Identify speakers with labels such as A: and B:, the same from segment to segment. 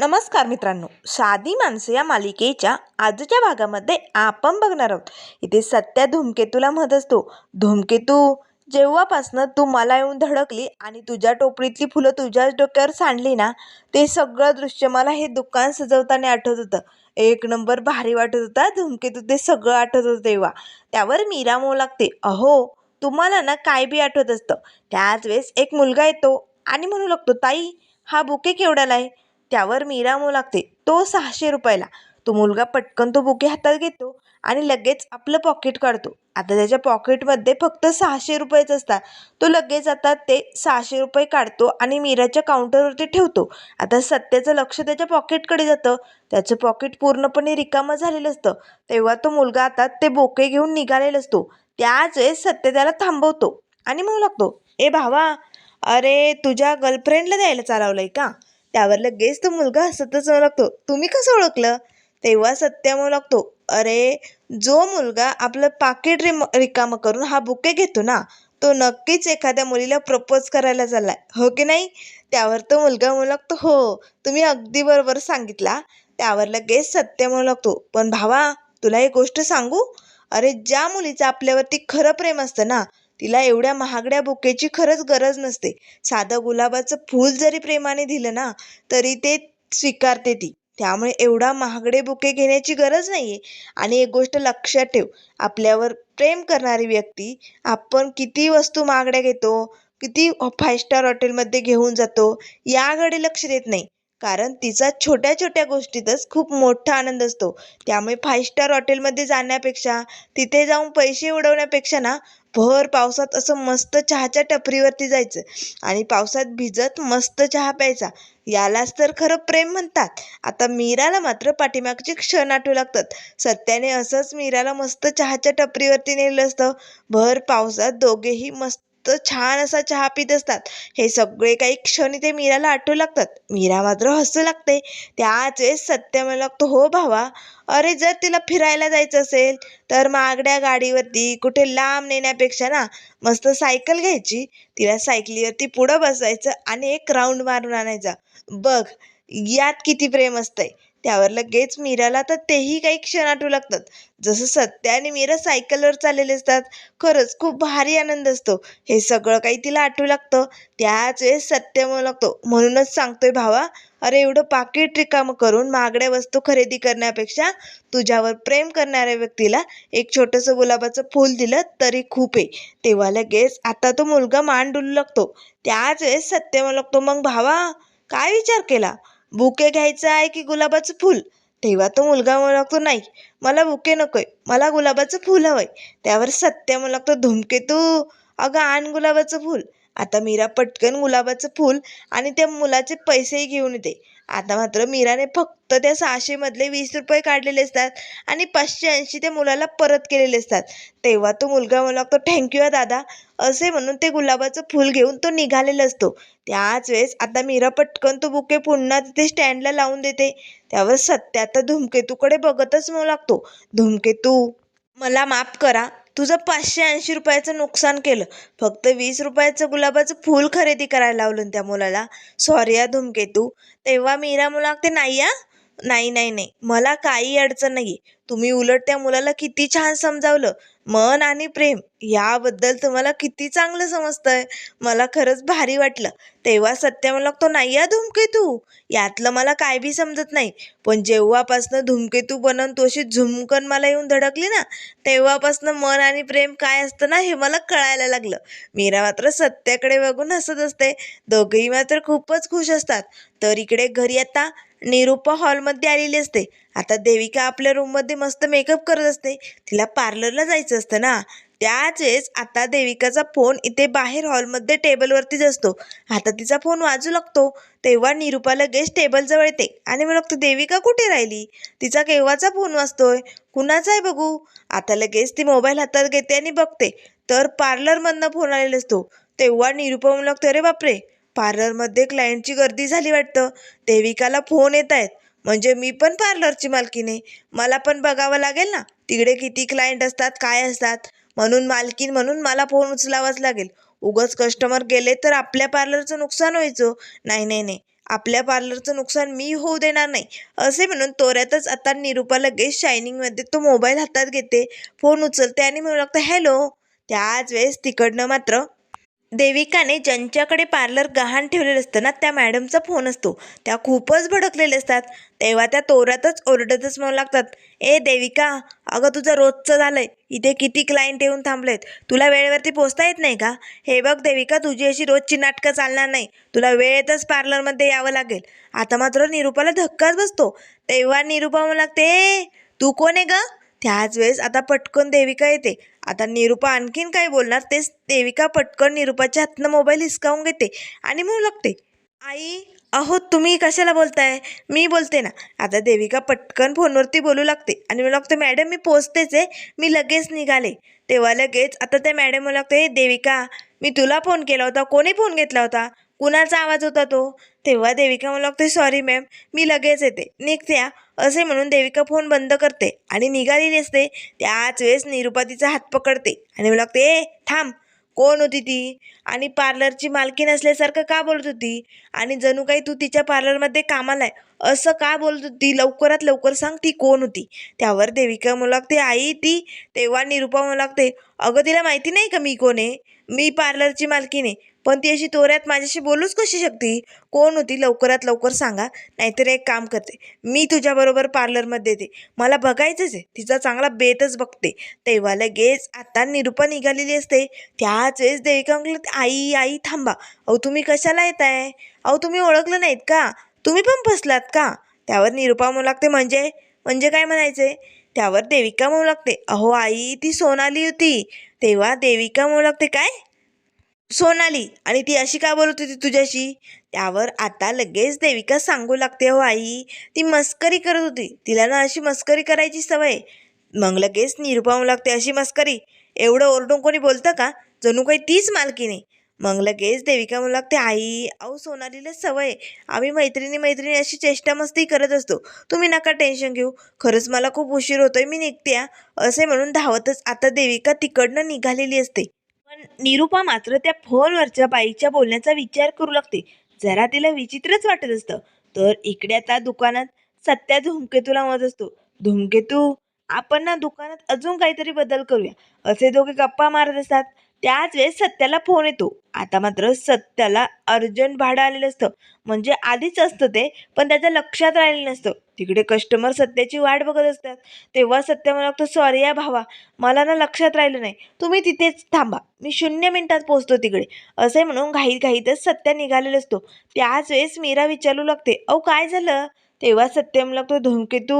A: नमस्कार मित्रांनो. साधी माणसं या मालिकेच्या आजच्या भागामध्ये आपण बघणार आहोत. इथे सत्या धूमकेतूला म्हणत असतो. धूमकेतू जेव्हापासनं तू मला येऊन धडकली आणि तुझ्या टोपलीतली फुलं तुझ्याच डोक्यावर सांडली ना ते सगळं दृश्य मला हे दुकान सजवताना आठवत होतं. एक नंबर भारी वाटत होता धूमकेतू ते सगळं आठवत होतं तेव्हा. त्यावर मीरा मो लागते. अहो तुम्हाला ना काय बी आठवत असतं. त्याच वेळेस एक मुलगा येतो आणि म्हणू लागतो ताई हा बुके केवढ्याला आहे? त्यावर मीरा लागते. तो सहाशे रुपयाला. तो मुलगा पटकन तो बुके हातात घेतो आणि लगेच आपलं पॉकेट काढतो. आता त्याच्या पॉकेटमध्ये फक्त सहाशे रुपयेच असतात. तो लगेच आता ते सहाशे रुपये काढतो आणि मीराच्या काउंटरवरती ठेवतो. आता सत्याचं लक्ष त्याच्या पॉकेटकडे जातं. त्याचं पॉकेट पूर्णपणे रिकामं झालेलं असतं. तेव्हा तो मुलगा आता ते बोके घेऊन निघालेला असतो. त्याच वेळेस सत्य त्याला थांबवतो आणि म्हणू लागतो. ए भावा अरे तुझ्या गर्लफ्रेंडला द्यायला चालवलंय का? त्यावर लगेच तो मुलगा हसतच म्हणू लागतो. तुम्ही कसं ओळखलं? तेव्हा सत्य म्हणू लागतो अरे जो मुलगा आपलं पाकिट रिम रिकामं करून हा बुके घेतो ना तो नक्कीच एखाद्या मुलीला प्रपोज करायला चाललाय. हो की नाही? त्यावर तो मुलगा म्हणू लागतो हो तुम्ही अगदी बरोबर सांगितला. त्यावर लगेच सत्य म्हणू लागतो पण भावा तुला एक गोष्ट सांगू? अरे ज्या मुलीचं आपल्यावरती खरं प्रेम असतं ना तिला एवढ्या महागड्या बुकेची खरंच गरज नसते. साधं गुलाबाचं फूल जरी प्रेमाने दिलं ना तरी ते स्वीकारते ती. त्यामुळे एवढा महागडे बुके घेण्याची गरज नाही आहे आणि एक गोष्ट लक्षात ठेव आपल्यावर प्रेम करणारी व्यक्ती आपण किती वस्तू महागड्या घेतो किती फाय स्टार हॉटेलमध्ये घेऊन जातो याकडे लक्ष देत नाही. कारण तिचा छोट्या छोट्या गोष्टीतच खूप मोठा आनंद असतो. त्यामुळे फाय स्टार हॉटेलमध्ये जाण्यापेक्षा तिथे जाऊन पैसे उडवण्यापेक्षा ना भर पावसात असं मस्त चहाच्या टपरीवरती जायचं आणि पावसात भिजत मस्त चहा प्यायचा. यालाच तर खरं प्रेम म्हणतात. आता मीराला मात्र पाठीमागचे क्षण आठवू लागतात. सत्याने असंच मीराला मस्त चहाच्या टपरीवरती नेलं असतं. भर पावसात दोघेही मस्त छान असा चहा पित असतात. हे सगळे काही क्षण इथे मीराला आठवू लागतात. मीरा मात्र हसू लागते. त्याच वेळेस सत्य म्हणू लागतो हो भावा अरे जर तिला फिरायला जायचं असेल तर महागड्या गाडीवरती कुठे लांब नेण्यापेक्षा ना मस्त सायकल घ्यायची. तिला सायकलीवरती पुढं बसायचं आणि एक राऊंड मारून आणायचा. बघ यात किती प्रेम असतंय. त्यावर लगेच मीराला तर तेही काही क्षण आठवू लागतात. जसं सत्य आणि मीरा सायकलवर चाललेले असतात खरंच खूप भारी आनंद असतो. हे सगळं काही तिला आठवू लागतं. त्याच वेळेस सत्य म्हणू लागतो. म्हणूनच सांगतोय भावा अरे एवढं पाकिट रिकामं करून महागड्या वस्तू खरेदी करण्यापेक्षा तुझ्यावर प्रेम करणाऱ्या व्यक्तीला एक छोटंसं गुलाबाचं फूल दिलं तरी खूप आहे. तेव्हा लगेच आता तो मुलगा मान डुलू लागतो. त्याच वेळेस सत्य म्हणू लागतो मग भावा काय विचार केला? बुके घ्यायचं आहे की गुलाबाचं फूल? तेव्हा तो मुलगा म्हणतो नाही. मला बुके नकोय. मला गुलाबाचं फूल हवंय. त्यावर सत्य म्हणू लागतो धुमकेतू. अगं आण गुलाबाचं फूल. आता मीरा पटकन गुलाबाचं फूल आणि त्या मुलाचे पैसेही घेऊन येते. आता मात्र मीराने फक्त त्या सहाशेमधले वीस रुपये काढलेले असतात आणि पाचशे ऐंशी त्या मुलाला परत केलेले असतात. तेव्हा तो मुलगा म्हणू लागतो थँक्यू दादा. असे म्हणून ते गुलाबाचं फूल घेऊन तो निघालेला असतो. त्याच वेळेस आता मीरा पटकन तो बुके पुन्हा तिथे स्टँडला लावून देते. त्यावर सत्य आता धुमकेतूकडे बघतच म्हणू लागतो. धुमकेतू मला माफ करा. तुझं पाचशे ऐंशी रुपयाचं नुकसान केलं. फक्त वीस रुपयाचं गुलाबाचं फूल खरेदी करायला लावलं त्या मुलाला. सॉरी या धूमकेतू. तेव्हा मीरा मुला ते नाही आ नाही नाही नाही. मला काही अडचण नाही तुम्ही उलट त्या मुलाला किती छान समजावलं. मन आणि प्रेम याबद्दल तुम्हाला किती चांगलं समजतंय. मला खरंच भारी वाटलं. तेव्हा सत्य मला लागतो नाही या धूमकेतू. यातलं मला काय बी समजत नाही. पण जेव्हापासनं धूमकेतू बनवून तोशी झुमकन मला येऊन धडकली ना तेव्हापासनं मन आणि प्रेम काय असतं ना हे मला कळायला लागलं. मीरा मात्र सत्याकडे बघून हसत असते. दोघेही मात्र खूपच खुश असतात. तर इकडे घरी आता निरूपा हॉलमध्ये आलेली असते. आता देविका आपल्या रूममध्ये मस्त मेकअप करत असते. तिला पार्लरला जायचं असतं ना. त्याच वेळेस आता देविकाचा फोन इथे बाहेर हॉलमध्ये टेबलवरतीच असतो. आता तिचा फोन वाजू लागतो. तेव्हा निरूपा लगेच टेबलजवळ येते आणि मग लागतो देविका कुठे राहिली? तिचा केव्हाचा फोन वाजतोय? कुणाचा आहे बघू? आता लगेच ती मोबाईल हातात घेते आणि बघते. तर पार्लरमधनं फोन आलेला असतो. तेव्हा निरूपा म्हणू लागतो अरे बापरे! पार्लरमध्ये क्लायंटची गर्दी झाली वाटतं. देविकाला फोन येत आहेत. म्हणजे मी पण पार्लरची मालकीने. मला पण बघावं लागेल ना तिकडे किती क्लायंट असतात काय असतात? म्हणून मालकीन म्हणून मला फोन उचलावाच लागेल. उगच कस्टमर गेले तर आपल्या पार्लरचं नुकसान व्हायचं. नाही नाही नाही. आपल्या पार्लरचं नुकसान मी होऊ देणार नाही. असे म्हणून तोऱ्यातच आता निरूपा लगेच शायनिंगमध्ये तो मोबाईल हातात घेते. फोन उचलते आणि म्हणू लागतं हॅलो त्याच वेळेस तिकडनं मात्र देविकाने ज्यांच्याकडे पार्लर गहाण ठेवलेलं असतं ना त्या मॅडमचा फोन असतो. त्या खूपच भडकलेल्या असतात. तेव्हा त्या तोरातच ओरडतच म्हणू लागतात ए देविका अगं तुझं रोजचं झालंय. इथे किती क्लायंट येऊन थांबलेत. तुला वेळेवरती पोचता येत नाही का? हे बघ देविका तुझी अशी रोजची नाटकं चालणार नाही. तुला वेळेतच पार्लरमध्ये यावं लागेल. आता मात्र निरूपाला धक्काच बसतो. तेव्हा निरूपा म्हणू लागते तू कोण आहे ग? त्याच वेळेस आता पटकन देविका येते. आता निरूपा आणखीन काय बोलणार? तेच देविका पटकन निरूपाच्या हातनं मोबाईल हिसकावून घेते आणि म्हणू लागते आई अहो तुम्ही कशाला बोलताय? मी बोलते ना. आता देविका पटकन फोनवरती बोलू लागते आणि म्हणू लागते मॅडम मी पोचतेच आहे. मी लगेच निघाले. तेव्हा लगेच आता त्या मॅडम म्हणू लागते देविका मी तुला फोन केला होता. कोणी फोन घेतला होता? कुणाचा आवाज होता तो? तेव्हा देविका म्हणू लागते सॉरी मॅम मी लगेच येते. निघते असे म्हणून देविका फोन बंद करते आणि निघालेली असते. त्याच वेळेस निरूपा तिचा हात पकडते आणि म्हणू लागते ए थांब कोण होती ती? आणि पार्लरची मालकी नसल्यासारखं का बोलत होती? आणि जणू काही तू तिच्या पार्लरमध्ये कामाला आहे असं का बोलत होती? लवकरात लवकर सांग ती कोण होती? त्यावर देविका म्हणू लागते आई ती. तेव्हा निरूपा म्हणू लागते अगं तिला माहिती नाही का मी कोण आहे? मी पार्लरची मालकीण आहे. पण ती अशी तोऱ्यात माझ्याशी बोलूच कशी शकते? कोण होती? लवकरात लवकर सांगा. नाहीतर एक काम करते. मी तुझ्याबरोबर पार्लरमध्ये येते मला बघायचंच आहे. तिचा चांगला बेतच बघते. तेव्हा लगेच आता निरूपा निघालेली असते. त्याच वेळेस देविका म्हटलं आई आई थांबा. अहो तुम्ही कशाला येत आहे अहो तुम्ही ओळखलं नाहीत का? तुम्ही पण फसलात का? त्यावर निरूपा म्हणू लागते म्हणजे? म्हणजे काय म्हणायचे? त्यावर देविका म्हणू लागते अहो आई ती सोनाली होती. तेव्हा देविका म्हणू लागते काय? सोनाली आणि ती अशी का बोलत होती तुझ्याशी? त्यावर आता लगेच देविका सांगू लागते हो आई. ती मस्करी करत होती. तिला ना अशी मस्करी करायची सवय. मग लगेच निरुपावू लागते अशी मस्करी. एवढं ओरडून कोणी बोलतं का? जणू काही तीच मालकीने मग लगेच देविका म्हणू लागते आई अहो सोनालीला सवय. आहे. आम्ही मैत्रिणी मैत्रिणी अशी चेष्टा मस्ती करत असतो. तुम्ही नका टेन्शन घेऊ. खरंच मला खूप उशीर होतोय. मी निघते असे म्हणून धावतच आता देविका तिकडनं निघालेली असते. पण निरूपा मात्र त्या फोनवरच्या बाईच्या बोलण्याचा विचार करू लागते. जरा तिला विचित्रच वाटत असतं. तर इकडे आता दुकानात सत्या धूमकेतूला मत असतो. धूमकेतू आपण ना दुकानात अजून काहीतरी बदल करूया. असे दोघे गप्पा मारत असतात. त्याच वेळेस सत्याला फोन येतो. आता मात्र सत्याला अर्जंट भाडं आलेलं असतं. म्हणजे आधीच असतं ते पण त्याच्या लक्षात राहिलेलं नसतं. तिकडे कस्टमर सत्याची वाट बघत असतात. तेव्हा सत्य मला लागतो सॉरी या भावा मला ना लक्षात राहिलं नाही. तुम्ही तिथेच थांबा. मी शून्य मिनिटात पोहोचतो तिकडे. असे म्हणून घाईत घाईतच सत्या निघालेला असतो. त्याच वेळेस मीरा विचारू लागते अहो काय झालं? तेव्हा सत्यम लागतो धूमकेतू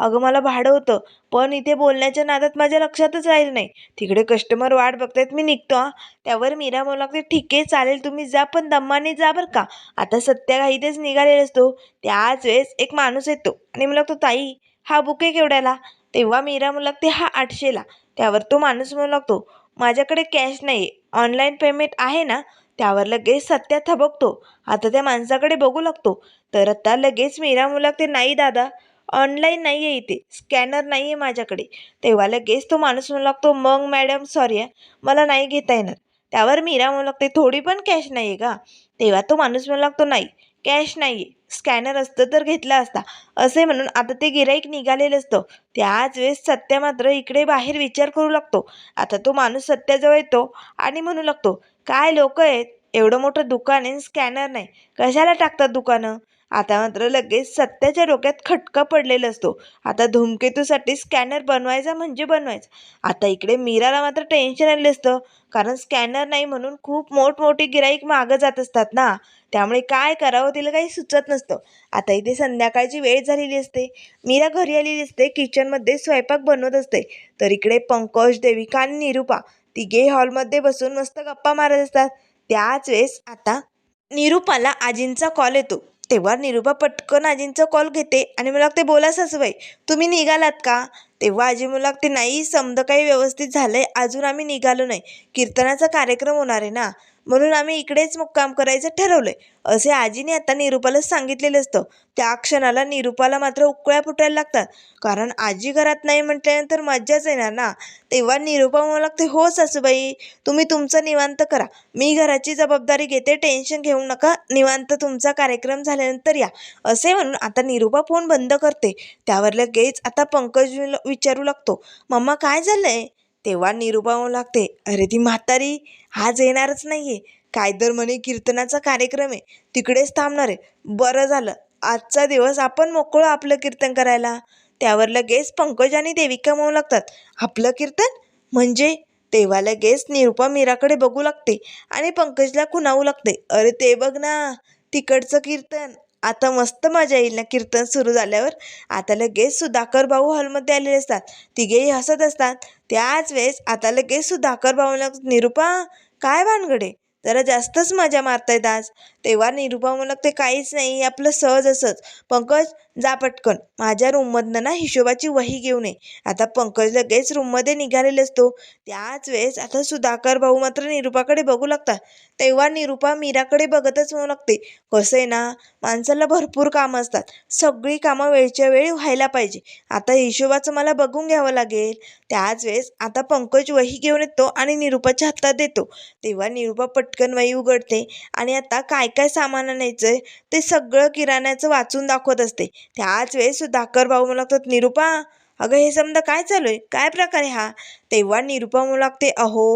A: अगं मला भाडं होतं पण इथे बोलण्याच्या नादात माझ्या लक्षातच राहिलं नाही. तिकडे कस्टमर वाट बघतायत मी निघतो हा. त्यावर मीरा म्हणू लागते ठीक आहे चालेल तुम्ही जा पण दम्माने जा बरं का. आता सत्या घाईतच निघालेला असतो त्याच वेळेस एक माणूस येतो आणि मला लागतो ताई हा बुके केवढ्याला? तेव्हा मीरा म्हणू लागते हा आठशेला. त्यावर तो माणूस म्हणू लागतो माझ्याकडे कॅश नाही ऑनलाईन पेमेंट आहे ना त्यावर लगेच सत्या थबकतो. आता त्या माणसाकडे बघू लागतो. तर आता लगेच मीरा मुलागते लागते नाही दादा ऑनलाईन नाही आहे इथे. स्कॅनर नाही आहे माझ्याकडे. तेव्हा लगेच तो माणूस म्हणू लागतो मग मॅडम सॉरी आहे मला नाही घेता येणार. त्यावर मीरा म्हणू लागते थोडी पण कॅश नाही आहे का? तेव्हा तो माणूस म्हणू लागतो नाही. कॅश नाही आहे स्कॅनर असतं तर घेतला असता. असे म्हणून आता ते गिराईक निघालेलं असतं. त्याच वेळेस सत्या मात्र इकडे बाहेर विचार करू लागतो. आता तो माणूस सत्याजवळ येतो आणि म्हणू लागतो काय लोक आहेत? एवढं मोठं दुकान आहे स्कॅनर नाही. कशाला टाकतात दुकानं? आता मात्र लगेच सत्याच्या डोक्यात खटका पडलेला असतो. आता धूमकेतूसाठी स्कॅनर बनवायचा म्हणजे बनवायचा. आता इकडे मीराला मात्र टेन्शन आलेलं असतं. कारण स्कॅनर नाही म्हणून खूप मोठमोठी गिराईक मागं जात असतात ना. त्यामुळे काय करावं तिला काही सुचत नसतं. आता इथे संध्याकाळची वेळ झालेली असते. मीरा घरी आलेली असते. किचनमध्ये स्वयंपाक बनवत असते. तर इकडे पंकज देविका आणि निरूपा तिघे हॉलमध्ये बसून मस्त गप्पा मारत असतात. त्याच वेळेस आता निरूपाला आजींचा कॉल येतो. तेव्हा निरूपा पटकन आजींचा कॉल घेते आणि मला लागते बोला सासूबाई तुम्ही निघालात का? तेव्हा आजी मला लागते नाही समजा काही व्यवस्थित झालं आहे अजून आम्ही निघालो नाही. कीर्तनाचा कार्यक्रम होणार आहे ना. म्हणून आम्ही इकडेच मुक्काम करायचं ठरवलंय. असे आजीने आता निरूपाला सांगितलेलं असतं. त्या क्षणाला निरूपाला मात्र उकळ्या फुटायला लागतात. कारण आजी घरात नाही म्हटल्यानंतर मज्जाच येणार ना? तेव्हा निरूपा म्हणू लागते हो सासूबाई तुम्ही तुमचं निवांत करा. मी घराची जबाबदारी घेते टेन्शन घेऊ नका. निवांत तुमचा कार्यक्रम झाल्यानंतर या. असे म्हणून आता निरूपा फोन बंद करते. त्यावर लगेच आता पंकज विचारू लागतो मम्मा काय झालंय? तेव्हा निरुपा म्हणू लागते अरे ती म्हातारी आज येणारच नाही काय तर म्हणे कीर्तनाचा कार्यक्रम आहे. तिकडेच थांबणार आहे. बरं झालं. आजचा दिवस आपण मोकळं आपलं कीर्तन करायला. त्यावर लगेच पंकज आणि देविका म्हणू लागतात. आपलं कीर्तन? म्हणजे? तेव्हा लगेच निरुपा मीराकडे बघू लागते आणि पंकजला खुणावू लागते. अरे ते बघ ना तिकडचं कीर्तन. आता मस्त मजा येईल ना कीर्तन सुरू झाल्यावर. आता लगेच सुधाकर भाऊ हॉलमध्ये आलेले असतात. तिघेही हसत असतात. त्याच वेळेस आता लगेच सुधाकर भाऊला निरूपा काय भानगडे? जरा जास्तच मजा मारतायत आज. तेव्हा निरूपा म्हणत ते काहीच नाही आपलं सहज असंच. पंकज जा पटकन. माझ्या रूममधनं ना हिशोबाची वही घेऊन ये. आता पंकज लगेच रूममध्ये निघालेले असतो त्याच वेळेस आता सुधाकर भाऊ मात्र निरूपाकडे बघू लागतात. तेव्हा निरूपा मीराकडे बघतच होऊ लागते. कसं आहे ना माणसाला भरपूर कामं असतात. सगळी कामं वेळच्या वेळी व्हायला पाहिजे. आता हिशोबाचं मला बघून घ्यावं लागेल. त्याच वेळेस आता पंकज वही घेऊन येतो आणि निरूपाच्या हातात देतो. तेव्हा निरूपा पटकन वही उघडते आणि आता काय काय सामान आणायचं आहे ते सगळं किराण्याचं वाचून दाखवत असते. त्याच वेळेस सुधाकर भाऊ म्हणू लागतात निरूपा अगं हे समजा काय चालू आहे काय प्रकार आहे हा? तेव्हा निरूपा म्हणू लागते अहो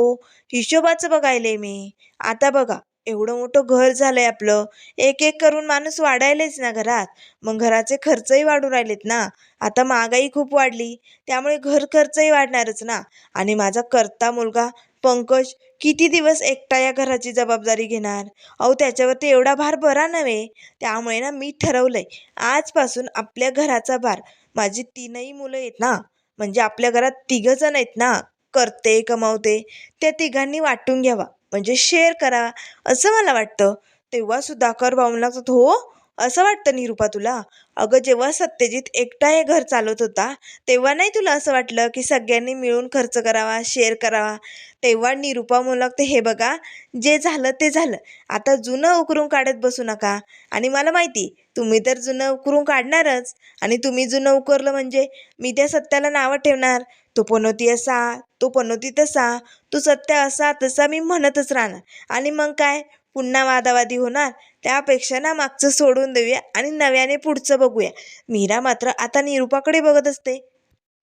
A: हिशोबाचं बघायले मी. आता बघा एवढं मोठं घर झालंय आपलं. एक एक करून माणूस वाढायलेच ना घरात. मग घराचे खर्चही वाढू राहिलेत ना. आता महागाई खूप वाढली. त्यामुळे घर खर्चही वाढणारच ना. आणि माझा करता मुलगा पंकज किती दिवस एकटा या घराची जबाबदारी घेणार? अहो त्याच्यावरती एवढा भार बरा नव्हे. त्यामुळे ना मी ठरवलं आहे आजपासून आपल्या घराचा भार. माझी तीनही मुलं आहेत ना म्हणजे आपल्या घरात तिघं जण आहेत ना करते कमावते त्या तिघांनी वाटून घ्यावा. म्हणजे शेअर करा असं मला वाटतं. तेव्हा सुधाकर भाऊ लागतात हो असं वाटतं निरूपा तुला? अगं जेव्हा सत्यजित एकटा हे घर चालवत होता तेव्हा नाही तुला असं वाटलं की सगळ्यांनी मिळून खर्च करावा शेअर करावा? तेव्हा निरूपा म्हणू लागते हे बघा जे झालं ते झालं. आता जुनं उकरून काढत बसू नका. आणि मला माहिती तुम्ही तर जुनं उकरून काढणारच. आणि तुम्ही जुनं उकरलं म्हणजे मी त्या सत्याला नावं ठेवणार. तो पनोती असा तो पनोती तसा तो सत्य असा तसा मी म्हणतच राहणार. आणि मग काय? पुन्हा वादावादी होणार त्यापेक्षा ना मागचं सोडून देऊया आणि नव्याने पुढचं बघूया. मीरा मात्र आता निरूपाकडे बघत असते.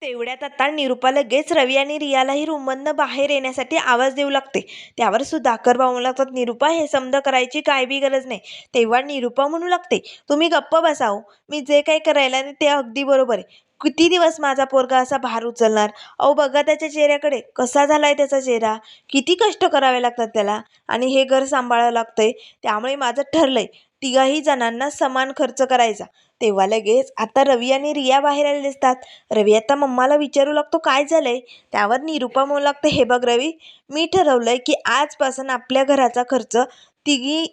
A: तेवढ्यात आता निरूपा लगेच रवी आणि रियालाही रूममधनं बाहेर येण्यासाठी आवाज देऊ लागते. त्यावर सुधाकर भाऊ लागतात निरूपा हे समद करायची काय बी गरज नाही. तेव्हा निरूपा म्हणू लागते तुम्ही गप्प बसाव हो. मी जे काही करायला ना ते अगदी बरोबर आहे. किती दिवस माझा पोरगा असा भार उचलणार? अहो बघा त्याच्या चेहऱ्याकडे. कसा झालाय त्याचा चेहरा? किती कष्ट करावे लागतात त्याला? आणि हे घर सांभाळावं लागतंय. त्यामुळे माझं ठरलंय. तिघाही जणांना समान खर्च करायचा. तेव्हा लगेच आता रवी आणि रिया बाहेर आलेले असतात रवी आता मम्माला विचारू लागतो काय झालंय? त्यावर निरूपा म्हणू लागते हे बघ रवी मी ठरवलंय की आजपासून आपल्या घराचा खर्च तिघी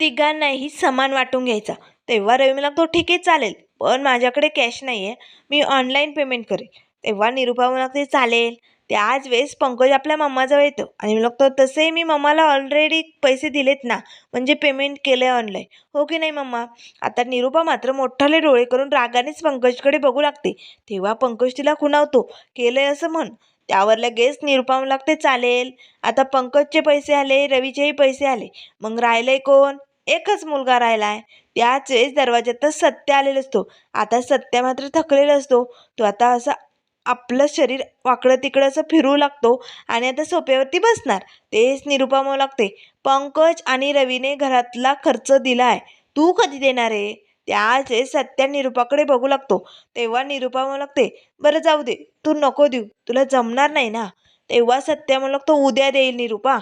A: तिघांनाही समान वाटून घ्यायचा. तेव्हा रवी मला लागतो ठीक आहे चालेल पण माझ्याकडे कॅश नाही आहे मी ऑनलाईन पेमेंट करेल. तेव्हा निरूपा म्हणू लागते चालेल त्याच वेळेस पंकज आपल्या मम्माजवळ येतो. आणि मी लागतो तसे मी मम्माला ऑलरेडी पैसे दिलेत ना म्हणजे पेमेंट केलं आहे ऑनलाईन हो की नाही मम्मा आता निरूपा मात्र मोठाले डोळे करून रागानेच पंकजकडे बघू लागते. तेव्हा पंकज तिला खुणावतो केलं आहे असं म्हण. त्यावर लगेच निरूपा लागते चालेल. आता पंकजचे पैसे आले रवीचेही पैसे आले. मग राहिलंय कोण? एकच मुलगा राहिला आहे त्याच वेळेस दरवाज्यातच सत्य आलेला असतो. आता सत्य मात्र थकलेला असतो. तो आता असा आपलं शरीर वाकडं तिकडं असं फिरू लागतो आणि आता सोप्यावरती बसणार. तेच निरुपमा लागते पंकज आणि रवीने घरातला खर्च दिला आहे तू कधी देणार आहे? त्याचे सत्या निरूपाकडे बघू लागतो. तेव्हा निरुपा म्हणू लागते बरं जाऊ दे तू नको देऊ तुला जमणार नाही ना? तेव्हा सत्या म्हणू लागतो उद्या देईल निरूपा.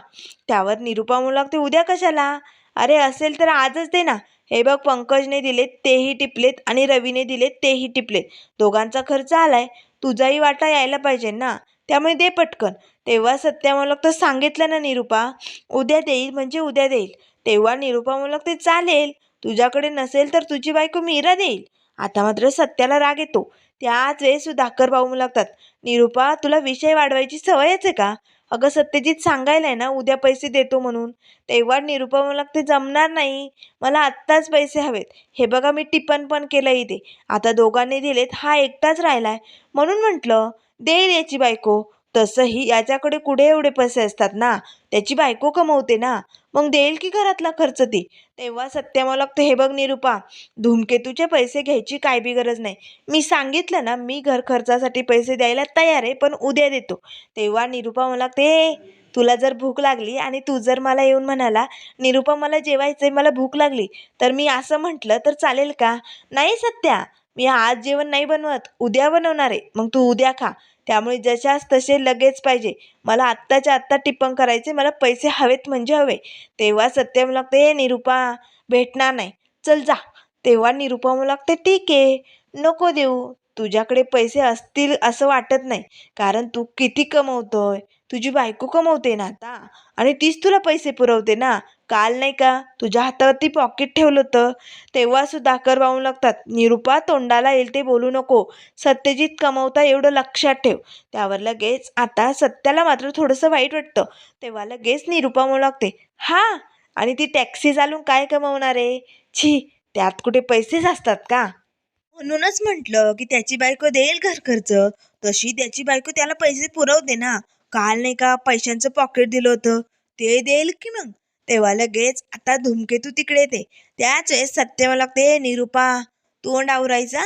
A: त्यावर निरूपा म्हणू लागते उद्या कशाला? अरे असेल तर आजच दे ना. हे बघ पंकजने दिलेत तेही टिपलेत आणि रवीने दिलेत तेही टिपलेत. दोघांचा खर्च आलाय तुझाही वाटा यायला पाहिजे ना? त्यामुळे दे पटकन. तेव्हा सत्या तर सांगितलं ना निरूपा उद्या देईल म्हणजे उद्या देईल. तेव्हा निरूपा ते चालेल. तुझ्याकडे नसेल तर तुझी बायको मीरा देईल. आता मात्र सत्याला राग येतो. त्याच वेळेस सुधाकर भाऊ मुलागतात लागतात निरूपा तुला विषय वाढवायची सवयच आहे का? अगं सत्यजित सांगायलाय ना उद्या पैसे देतो म्हणून. तेव्हा निरुपमाला मला ते जमणार नाही. मला आत्ताच पैसे हवेत. हे बघा मी टिपण पण केलं इथे. आता दोघांनी दिलेत हा एकटाच राहिलाय. म्हणून म्हटलं देईल याची बायको. तसंही याच्याकडे कुठे एवढे पैसे असतात ना? त्याची बायको कमवते ना. मग देईल की घरातला खर्च ती? तेव्हा सत्य मला लागतं हे बघ निरुपा धूमकेतूचे पैसे घ्यायची काय बी गरज नाही. मी सांगितलं ना मी घर खर्चासाठी पैसे द्यायला तयार आहे पण उद्या देतो. तेव्हा निरुपा मला लागते तुला जर भूक लागली आणि तू जर मला येऊन म्हणाला निरुपा मला जेवायचंय मला भूक लागली तर मी असं म्हटलं तर चालेल का? नाही सत्या मी आज जेवण नाही बनवत उद्या बनवणार आहे. मग तू उद्या खा. त्यामुळे जशास तसे लगेच पाहिजे. मला आत्ताच्या आत्ता टिप्पण करायचे मला पैसे हवेत म्हणजे हवे. तेव्हा सत्य मला लागते निरुपा भेटणार नाही. चल जा. तेव्हा निरुपा मला लागते ठीक आहे. नको देऊ. तुझ्याकडे पैसे असतील असं वाटत नाही. कारण तू किती कमवतोय. तुझी बायको कमवते ना आता. आणि तीच तुला पैसे पुरवते ना. काल नाही का तुझ्या हातावरती पॉकेट ठेवलं होतं? तेव्हा सुधाकर भाऊ लागतात. निरुपा तोंडाला येईल ते बोलू नको. सत्यजित कमवता एवढं लक्षात ठेव. त्यावर लगेच आता सत्याला मात्र थोडंसं वाईट वाटतं. तेव्हा लगेच निरुपा म्हणू लागते हां? आणि ती टॅक्सी चालून काय कमवणार आहे? छी त्यात कुठे पैसेच असतात का? म्हणूनच म्हटलं की त्याची बायको देईल घर खर्च. तशी त्याची बायको त्याला पैसे पुरवते ना. काल नाही का पैशांचं पॉकेट दिलं होतं. ते देईल की मग? तेव्हा लगेच आता धूमकेतू तिकडे येते त्याच वेळेस सत्य मला लागते निरुपा तोंड आवरायचा?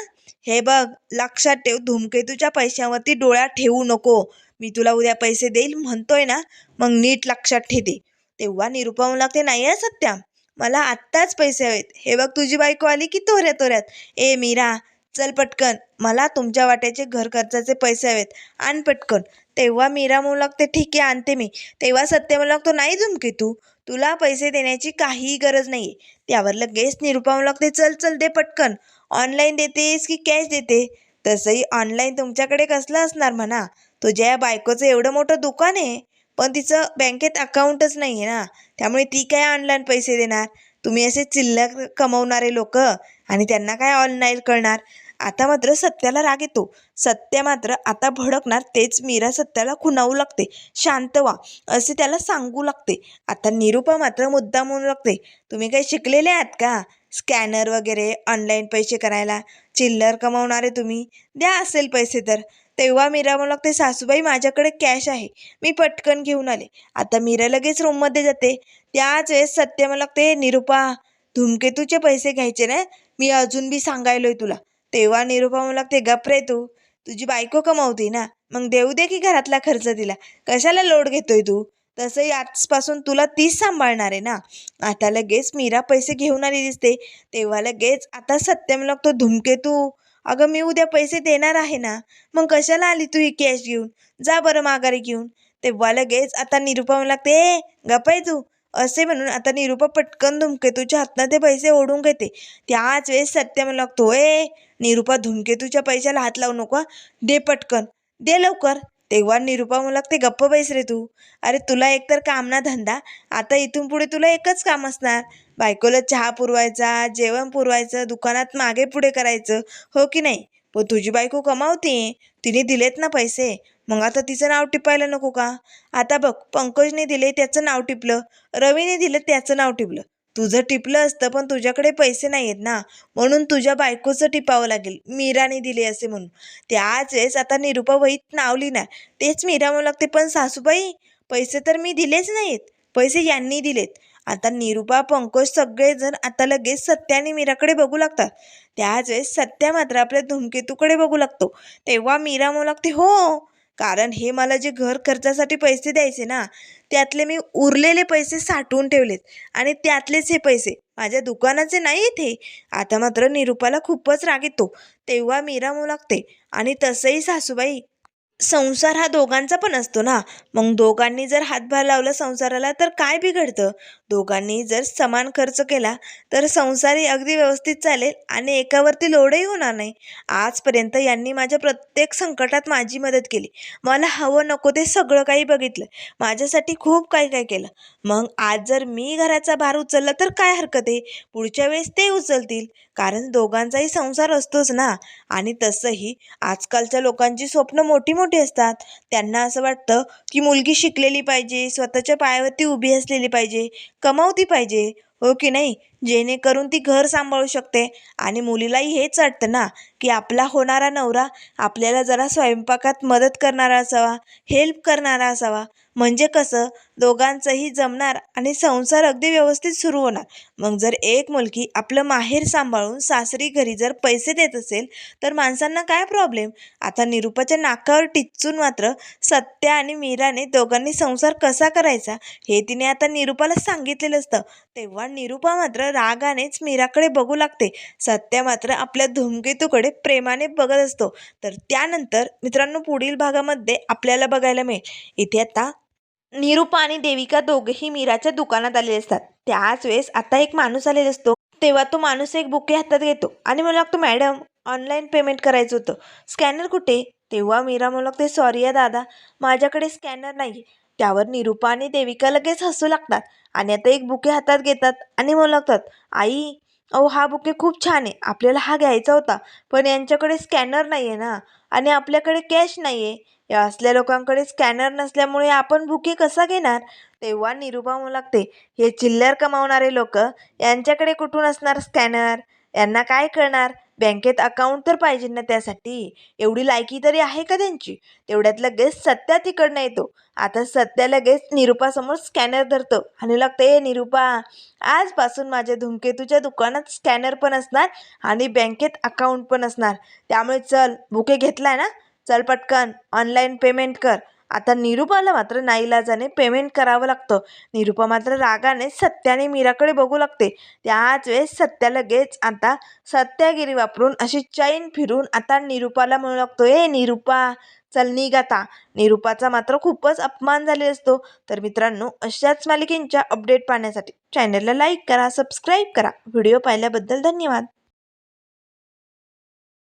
A: हे बघ लक्षात ठेव धूमकेतूच्या पैशावरती डोळा ठेवू नको. मी तुला उद्या पैसे देईल म्हणतोय ना मग नीट लक्षात ठेवते. तेव्हा निरुपा म्हणू लागते नाही आहे सत्या मला आत्ताच पैसे हवेत. हे बघ तुझी बायको आली की तोऱ्या तोऱ्यात ए मीरा चल पटकन. मला तुमच्या वाट्याचे घर खर्चाचे पैसे हवेत. आण पटकन. तेव्हा मीरा म्हणू लागते ठीक आहे आणते मी. तेव्हा सत्य म्हणू लागतो नाही झुमके तू. तुला पैसे देण्याची काहीही गरज नाही आहे त्यावर लगेच निरुपा लागते चल चल दे पटकन. ऑनलाईन देतेस की कॅश देते? तसंही ऑनलाईन तुमच्याकडे कसलं असणार म्हणा. तुझ्या या बायकोचं एवढं मोठं दुकान आहे पण तिचं बँकेत अकाउंटच नाही आहे ना. त्यामुळे ती काय ऑनलाईन पैसे देणार? तुम्ही असे चिल्लर कमवणारे लोक आणि त्यांना काय ऑनलाईन कळणार? आता मात्र सत्याला राग येतो. सत्य मात्र आता भडकणार तेच मीरा सत्याला खुणावू लागते. शांत व्हा असे त्याला सांगू लागते. आता निरुपा मात्र मुद्दा म्हणू लागते. तुम्ही काही शिकलेले आहात का? स्कॅनर वगैरे ऑनलाईन पैसे करायला चिल्लर कमवणारे तुम्ही? द्या असेल पैसे तर. तेव्हा मीरा म्हणू लागते सासूबाई माझ्याकडे कॅश आहे. मी पटकन घेऊन आले. आता मीरा लगेच रूममध्ये जाते. त्याच वेळेस सत्य म्हणू लागते निरुपा धूमकेतूचे पैसे घ्यायचे ना? मी अजून बी सांगायलोय तुला. तेव्हा निरुपा म्हणू लागते गप रे तू. तुझी बायको कमावते ना. मग देऊ दे की घरातला खर्च तिला. कशाला लोड घेतोय तू? तसंही आजपासून तुला तीच सांभाळणार आहे ना. आता लगेच मीरा पैसे घेऊन आली दिसते. तेव्हा लगेच आता सत्यम लागतो धुमके तू. अगं मी उद्या पैसे देणार आहे ना. मग कशाला आली तू ही कॅश घेऊन? जा बरं माघारी घेऊन. तेव्हा लगेच आता निरुपा म्हणू लागते ए गपाय तू. असे म्हणून आता निरुपा पटकन धुमकेतूच्या हातनं ते पैसे ओढून घेते. त्याच वेळेस सत्य म्हणू लागतो ए निरुपा धूमकेतूच्या पैशाला हात लावू नको दे पटकन. दे लवकर. तेव्हा निरुपा मला ते गप्प बैस रे तू. अरे तुला एकतर काम ना धंदा. आता इथून पुढे तुला एकच काम असणार. बायकोला चहा पुरवायचा जेवण पुरवायचं दुकानात मागे पुढे करायचं. हो की नाही? पण तुझी बायको कमावते तिने दिलेत ना पैसे. मग आता तिचं नाव टिपायला नको का? आता बघ पंकजने दिले त्याचं नाव टिपलं. रवीने दिलं त्याचं नाव टिपलं. तुझं टिपलं असतं पण तुझ्याकडे पैसे नाही आहेत ना. म्हणून तुझ्या बायकोचं टिपावं लागेल. मीराने दिले असे म्हणून. त्याच वेळेस आता निरुपा वहीत नाव लिहिणार. तेच मीरा म्हणू लागते पण सासूबाई पैसे तर मी दिलेच नाहीत पैसे यांनी दिलेत. आता निरुपा पंकज सगळेजण आता लगेच सत्या आणि मीराकडे बघू लागतात. त्याच वेळेस सत्या मात्र आपल्या धुमकेतूकडे बघू लागतो. तेव्हा मीरा म्हणू लागते हो कारण हे मला जे घर खर्चासाठी पैसे द्यायचे ना त्यातले मी उरलेले पैसे साठवून ठेवलेत आणि त्यातलेच हे पैसे माझ्या दुकानाचे नाही ते आता मात्र निरुपाला खूपच राग येतो. तेव्हा मीरा मुलागते लागते आणि तसंही सासूबाई संसार हा दोघांचा पण असतो ना. मग दोघांनी जर हातभार लावला संसाराला तर काय बिघडतं? दोघांनी जर समान खर्च केला तर संसारही अगदी व्यवस्थित चालेल आणि एकावरती लोडही होणार नाही. आजपर्यंत यांनी माझ्या प्रत्येक संकटात माझी मदत केली. मला हवं नको ते सगळं काही बघितलं. माझ्यासाठी खूप काही काय केलं. मग आज जर मी घराचा भार उचलला तर काय हरकत आहे? पुढच्या वेळेस ते उचलतील. कारण दोघांचाही संसार असतोच ना. आणि तसंही आजकालच्या लोकांची स्वप्न मोठी मोठी मोठे असतात. त्यांना असं वाटतं की मुलगी शिकलेली पाहिजे स्वतःच्या पायावरती उभी असलेली पाहिजे कमावती पाहिजे हो की नाही? जेणेकरून ती घर सांभाळू शकते. आणि मुलीलाही हेच वाटतं ना की आपला होणारा नवरा आपल्याला जरा स्वयंपाकात मदत करणारा असावा हेल्प करणारा असावा. म्हणजे कसं? दोघांचंही जमणार आणि संसार अगदी व्यवस्थित सुरू होणार. मग जर एक मुलगी आपलं माहेर सांभाळून सासरी घरी जर पैसे देत असेल तर माणसांना काय प्रॉब्लेम आता निरूपाच्या नाकावर टिचून मात्र सत्या आणि मीराने दोघांनी संसार कसा करायचा? हे तिने आता निरूपाला सांगितलेलं असतं. तेव्हा निरूपा मात्र रागानेच मीराकडे बघू लागते. सत्या मात्र आपल्या धूमकेतूकडे प्रेमाने बघत असतो. तर त्यानंतर मित्रांनो पुढील भागामध्ये आपल्याला बघायला मिळेल. इथे आता निरूपा आणि देविका दोघेही मीराच्या दुकानात आलेले असतात. त्याच वेळेस आता एक माणूस आलेला असतो. तेव्हा तो माणूस एक बुके हातात घेतो आणि मला लागतो मॅडम ऑनलाईन पेमेंट करायचं होतं. स्कॅनर कुठे? तेव्हा मीरा म्हणू लागते सॉरी या दादा माझ्याकडे स्कॅनर नाही त्यावर निरूपा आणि देविका लगेच हसू लागतात आणि आता एक बुके हातात घेतात आणि म्हणू लागतात आई अहो हा बुके खूप छान आहे. आपल्याला हा घ्यायचा होता पण यांच्याकडे स्कॅनर नाही आहे ना आणि आपल्याकडे कॅश नाही आहे या असल्या लोकांकडे स्कॅनर नसल्यामुळे आपण बुके कसा घेणार? तेव्हा निरुपा लागते हे चिल्लर कमावणारे लोक यांच्याकडे कुठून असणार स्कॅनर? यांना काय कळणार? बँकेत अकाउंट तर पाहिजे ना त्यासाठी. एवढी लायकी तरी आहे का त्यांची? तेवढ्यात लगेच सत्या तिकडनं येतो. आता सत्या लगेच निरुपासमोर स्कॅनर धरतो. आणि लागतं ए निरुपा आजपासून माझ्या धूमकेतूच्या दुकानात स्कॅनर पण असणार आणि बँकेत अकाउंट पण असणार. त्यामुळे चल बुके घेतलाय ना? चल पटकन ऑनलाईन पेमेंट कर. आता निरुपाला मात्र नाईलाजाने पेमेंट करावं लागतं. निरुपा मात्र रागाने सत्याने मीराकडे बघू लागते. त्याच वेळेस सत्या लगेच आता सत्यागिरी वापरून अशी चैन फिरून आता निरुपाला म्हणू लागतो ए निरुपा चल निघ आता. निरुपाचा मात्र खूपच अपमान झालेला असतो. तर मित्रांनो अशाच मालिकेंच्या अपडेट पाहण्यासाठी चॅनलला लाईक करा सबस्क्राईब करा. व्हिडिओ पाहिल्याबद्दल धन्यवाद.